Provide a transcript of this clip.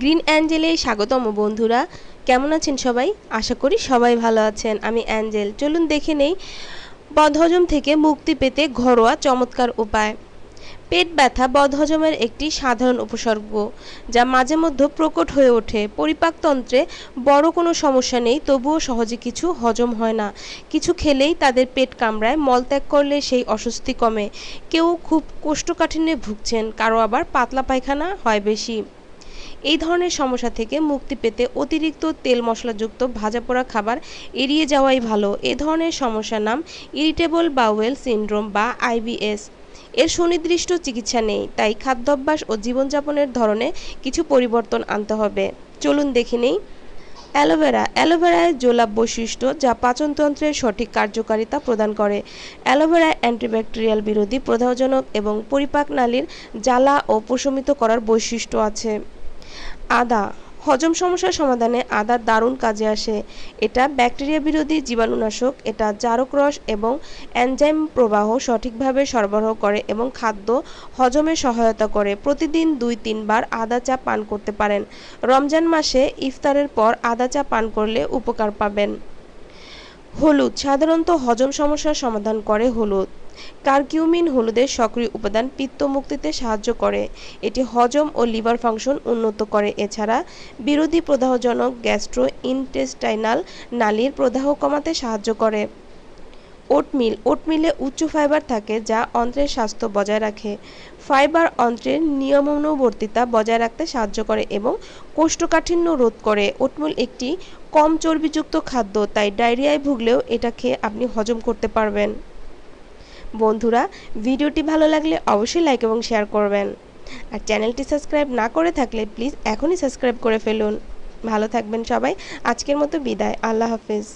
Green অ্যাঞ্জেলে স্বাগতম বন্ধুরা। কেমন আছেন সবাই? আশা করি সবাই ভালো আছেন। আমি অ্যাঞ্জেল। চলুন দেখে নেই বদহজম থেকে মুক্তি পেতে ঘরোয়া চমৎকার উপায়। পেট ব্যথা বদহজমের একটি সাধারণ উপসর্গ, যা মাঝে মধ্যে প্রকট হয়ে ওঠে। পরিপাকতন্ত্রে বড় কোনো সমস্যা নেই, তবুও সহজে কিছু হজম হয় না। কিছু খেলেই তাদের পেট কামড়ায় মলত্যাগ করলে সেই অস্বস্তি কমে। কেউ খুব কোষ্ঠকাঠিন্যে ভুগছেন, কারও আবার পাতলা পায়খানা হয় বেশি। এই ধরনের সমস্যা থেকে মুক্তি পেতে অতিরিক্ত তেল মশলাযুক্ত ভাজা পোড়া খাবার এড়িয়ে যাওয়াই ভালো। এ ধরনের সমস্যার নাম ইরিটেবল বাউয়েল সিন্ড্রোম বা আইবিএস এর সুনির্দিষ্ট চিকিৎসা নেই, তাই খাদ্যাভ্যাস ও জীবনযাপনের ধরনে কিছু পরিবর্তন আনতে হবে। চলুন দেখে নেই। অ্যালোভেরা, অ্যালোভেরায় জোলাপ বৈশিষ্ট্য যা পাচনতন্ত্রের সঠিক কার্যকারিতা প্রদান করে। অ্যালোভেরা অ্যান্টিব্যাকটেরিয়াল বিরোধী প্রদাহজনক এবং পরিপাক নালীর জ্বালা ও প্রশমিত করার বৈশিষ্ট্য আছে। আদা, হজম সমস্যার সমাধানে আদার দারুণ কাজে আসে। এটা ব্যাকটেরিয়া বিরোধী জীবাণুনাশক এটা জারক রস এবং অ্যানজাইম প্রবাহ সঠিকভাবে সরবরাহ করে এবং খাদ্য হজমে সহায়তা করে। প্রতিদিন দুই, তিনবার আদা চা পান করতে পারেন। রমজান মাসে ইফতারের পর আদা চা পান করলে উপকার পাবেন। হলুদ, সাধারণত হজম সমস্যার সমাধান করে হলুদ। কার্কিউমিন হলুদের সক্রিয় উপাদান পিত্ত মুক্তিতে সাহায্য করে। এটি হজম ও লিভার ফাংশন উন্নত করে। এছাড়া বিরোধী প্রদাহজনক গ্যাস্ট্রো ইনটেস্টাইনাল নালীর প্রদাহ কমাতে সাহায্য করে। ওটমিল ওটমিলে উচ্চ ফাইবার থাকে যা অন্ত্রের স্বাস্থ্য বজায় রাখে। ফাইবার অন্ত্রের নিয়মানুবর্তিতা বজায় রাখতে সাহায্য করে এবং কোষ্ঠকাঠিন্য রোধ করে। ওটমিল একটি কম চর্বিযুক্ত খাদ্য, তাই ডায়রিয়ায় ভুগলেও এটা খেয়ে আপনি হজম করতে পারবেন। বন্ধুরা, ভিডিওটি ভালো লাগলে অবশ্যই লাইক এবং শেয়ার করবেন। আর চ্যানেলটি সাবস্ক্রাইব না করে থাকলে প্লিজ এখনই সাবস্ক্রাইব করে ফেলুন। ভালো থাকবেন সবাই। আজকের মতো বিদায়। আল্লাহ হাফিজ।